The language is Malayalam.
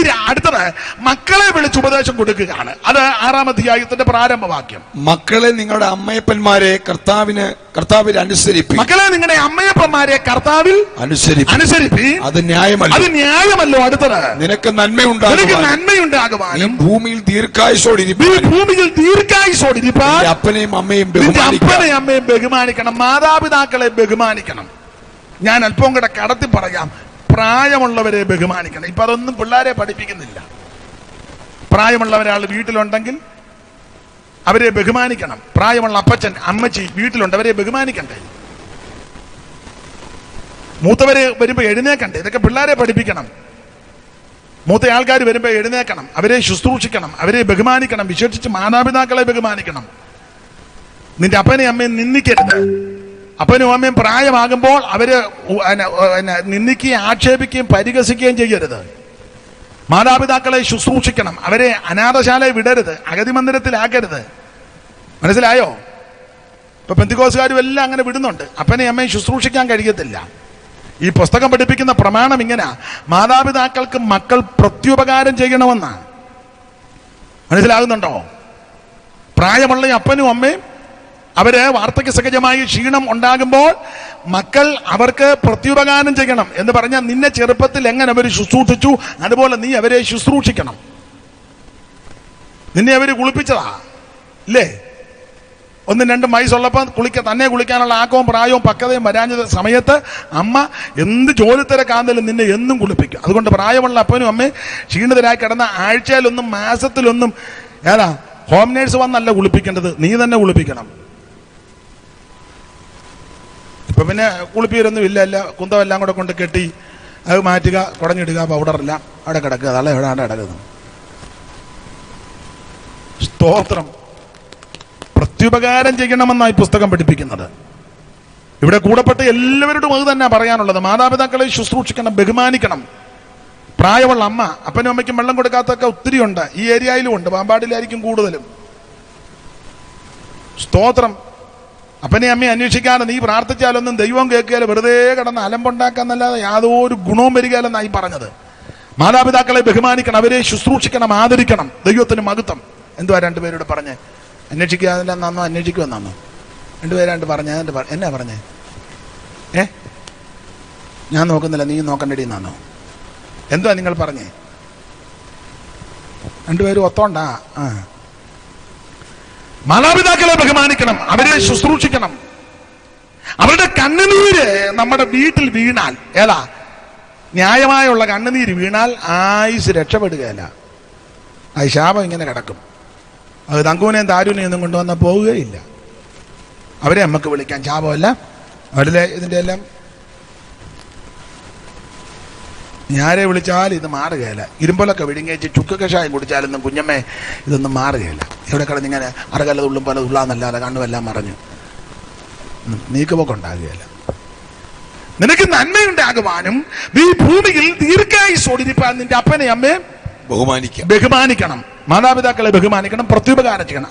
ഇനി അടുത്തത് മക്കളെ വിളിച്ച് ഉപദേശം കൊടുക്കുകയാണ്. അത് ആറാം അധ്യായത്തിന്റെ പ്രാരംഭവാക്യം. മക്കളെ നിങ്ങളുടെ അമ്മയപ്പന്മാരെ കർത്താവിന് കർത്താവിൽ അനുസരിപ്പി മക്കളെ നിങ്ങളുടെ അമ്മയപ്പന്മാരെ കർത്താവിൽ അനുസരിപ്പി അനുസരിപ്പി അത് ന്യായമല്ല. അത് ന്യായമല്ലോ അടുത്തത്. നിനക്ക് നിനക്ക് നന്മയുണ്ടാകും നന്മയുണ്ടാകുവാനും ഭൂമിയിൽ നീ ദീർഘായുസോടിരിപ്പാൻ ഭൂമിയിൽ ദീർഘായുസോടിരിപ്പാൻ നിന്റെ അപ്പനെയും അമ്മയും അപ്പനെയും അമ്മയും ബഹുമാനിക്കണം. മാതാപിതാക്കളെ ബഹുമാനിക്കണം. ഞാൻ അല്പം കൂടെ കടത്തി പറയാം. പ്രായമുള്ളവരെ ബഹുമാനിക്കണം. ഇപ്പൊ അതൊന്നും പിള്ളേരെ പഠിപ്പിക്കുന്നില്ല. പ്രായമുള്ള ഒരാൾ വീട്ടിലുണ്ടെങ്കിൽ അവരെ ബഹുമാനിക്കണം. പ്രായമുള്ള അപ്പച്ചൻ അമ്മച്ചി വീട്ടിലുണ്ട് അവരെ ബഹുമാനിക്കണ്ടേ? മൂത്തവരെ വരുമ്പോ എഴുന്നേക്കണ്ടേ? ഇതൊക്കെ പിള്ളേരെ പഠിപ്പിക്കണം. മൂത്ത ആൾക്കാർ വരുമ്പോൾ എഴുന്നേക്കണം. അവരെ ശുശ്രൂഷിക്കണം. അവരെ ബഹുമാനിക്കണം. വിശേഷിച്ച് മാതാപിതാക്കളെ ബഹുമാനിക്കണം. നിന്റെ അപ്പനെ അമ്മയും നിന്ദിക്കരുത്. അപ്പനും അമ്മയും പ്രായമാകുമ്പോൾ അവർ നിന്ദിക്കുകയും ആക്ഷേപിക്കുകയും പരിഹസിക്കുകയും ചെയ്യരുത്. മാതാപിതാക്കളെ ശുശ്രൂഷിക്കണം. അവരെ അനാഥശാലയെ വിടരുത്. അഗതി മന്ദിരത്തിലാക്കരുത്. മനസ്സിലായോ? ഇപ്പൊ പെന്തിക്കോസുകാരും എല്ലാം അങ്ങനെ വിടുന്നുണ്ട്. അപ്പനെ അമ്മയും ശുശ്രൂഷിക്കാൻ കഴിയത്തില്ല. ഈ പുസ്തകം പഠിപ്പിക്കുന്ന പ്രമാണം ഇങ്ങനെ. മാതാപിതാക്കൾക്ക് മക്കൾ പ്രത്യുപകാരം ചെയ്യണമെന്നാണ് മനസ്സിലാകുന്നുണ്ടോ? പ്രായമുള്ള അപ്പനും അമ്മയും അവർ വാർദ്ധക്യ സഹജമായി ക്ഷീണം ഉണ്ടാകുമ്പോൾ മക്കൾ അവർക്ക് പ്രത്യുപകാരം ചെയ്യണം എന്ന് പറഞ്ഞാൽ നിന്നെ ചെറുപ്പത്തിൽ എങ്ങനെ അവർ ശുശ്രൂഷിച്ചു? അതുപോലെ നീ അവരെ ശുശ്രൂഷിക്കണം. നിന്നെ അവർ കുളിപ്പിച്ചതാ. ഇല്ലേ? ഒന്നും രണ്ടും വയസ്സുള്ളപ്പോൾ കുളിക്ക തന്നെ കുളിക്കാനുള്ള ആക്കവും പ്രായവും പക്വതയും വരാഞ്ഞ സമയത്ത് അമ്മ എന്ത് ജോലിത്തിരക്കാന്തലും നിന്നെ എന്നും കുളിപ്പിക്കും. അതുകൊണ്ട് പ്രായമുള്ള അപ്പനും അമ്മയും ക്ഷീണിതരായി കിടന്ന ആഴ്ചയിലൊന്നും മാസത്തിലൊന്നും ഏതാ ഹോം നേഴ്സ് വന്നല്ല കുളിപ്പിക്കേണ്ടത്. നീ തന്നെ കുളിപ്പിക്കണം. ഇപ്പൊ പിന്നെ കുളിപ്പീരൊന്നും ഇല്ല എല്ലാം കുന്തമെല്ലാം കൂടെ കൊണ്ട് കെട്ടി അത് മാറ്റുക കുടഞ്ഞിടുക പൗഡറെല്ലാം അവിടെ കിടക്കുക. അതല്ല എവിടെയാണ് കിടക്കുന്നത്. സ്തോത്രം. പ്രത്യുപകാരം ചെയ്യണമെന്നാണ് പുസ്തകം പഠിപ്പിക്കുന്നത്. ഇവിടെ കൂടപ്പെട്ട എല്ലാവരോടും അത് തന്നെ പറയാനുള്ളത്. മാതാപിതാക്കളെ ശുശ്രൂഷിക്കണം ബഹുമാനിക്കണം. പ്രായമുള്ള അമ്മ അപ്പനും അമ്മയ്ക്കും വെള്ളം കൊടുക്കാത്തൊക്കെ ഒത്തിരി ഉണ്ട് ഈ ഏരിയയിലും ഉണ്ട്. പാമ്പാടിലായിരിക്കും കൂടുതലും. സ്തോത്രം. അപ്പനെ അമ്മയെ അന്വേഷിക്കാതെ നീ പ്രാർത്ഥിച്ചാലൊന്നും ദൈവം കേൾക്കിയാലും വെറുതെ കിടന്ന് അലമ്പുണ്ടാക്കാന്നല്ലാതെ യാതൊരു ഗുണവും വരികയില്ലെന്നായി പറഞ്ഞത്. മാതാപിതാക്കളെ ബഹുമാനിക്കണം അവരെ ശുശ്രൂഷിക്കണം ആദരിക്കണം ദൈവത്തിന് മഹത്വം. എന്തുവാ രണ്ടുപേരോട് പറഞ്ഞേ? അന്വേഷിക്കാതില്ലെന്നാന്നോ അന്വേഷിക്കുമെന്നാന്നോ രണ്ടുപേരാണ്ട് പറഞ്ഞ പറ- എന്നാ പറഞ്ഞേ? ഏ? ഞാൻ നോക്കുന്നില്ല നീ നോക്കണ്ടടി എന്നാന്നോ എന്തുവാ നിങ്ങൾ പറഞ്ഞേ? രണ്ടുപേരും ഒത്തോണ്ടാ? ആ. മാതാപിതാക്കളെ ബഹുമാനിക്കണം അവരെ ശുശ്രൂഷിക്കണം. അവരുടെ കണ്ണുനീര് നമ്മുടെ വീട്ടിൽ വീണാൽ ഏതാ? ന്യായമായുള്ള കണ്ണുനീര് വീണാൽ ആയുസ് രക്ഷപ്പെടുകയല്ല. ആ ശാപം ഇങ്ങനെ കിടക്കും. അത് തങ്കൂനെയും താരൂനെയും ഒന്നും കൊണ്ടുവന്നാൽ പോവുകയില്ല. അവരെ നമുക്ക് വിളിക്കാൻ ശാപമല്ല. അവരിലെ ഇതിന്റെ എല്ലാം ഞാരെ വിളിച്ചാൽ ഇത് മാറുകയില്ല. ഇരുമ്പലൊക്കെ വിഴുങ്ങേച്ച് ചുക്ക് കഷായം കുടിച്ചാലൊന്നും കുഞ്ഞമ്മേ ഇതൊന്നും മാറുകയില്ല. ഇവിടെ കിടന്ന് ഇങ്ങനെ അറകല്ല തുള്ളും പല തുള്ളാന്നല്ലാതെ കണ്ണുമെല്ലാം മറഞ്ഞു നീക്കുമൊക്കെ നീക്കുപോക്ക് ഉണ്ടാകുകയില്ല നിനക്ക് നന്മയുണ്ടാകുവാനും ഈ ഭൂമിയിൽ ദീർഘായി ദീർഘായുസോടിരിപ്പാൻ നിന്റെ അപ്പനെ അമ്മയെ ബഹുമാനിക്കണം ബഹുമാനിക്കണം. മാതാപിതാക്കളെ ബഹുമാനിക്കണം. പ്രത്യുപകാരം ചെയ്യണം.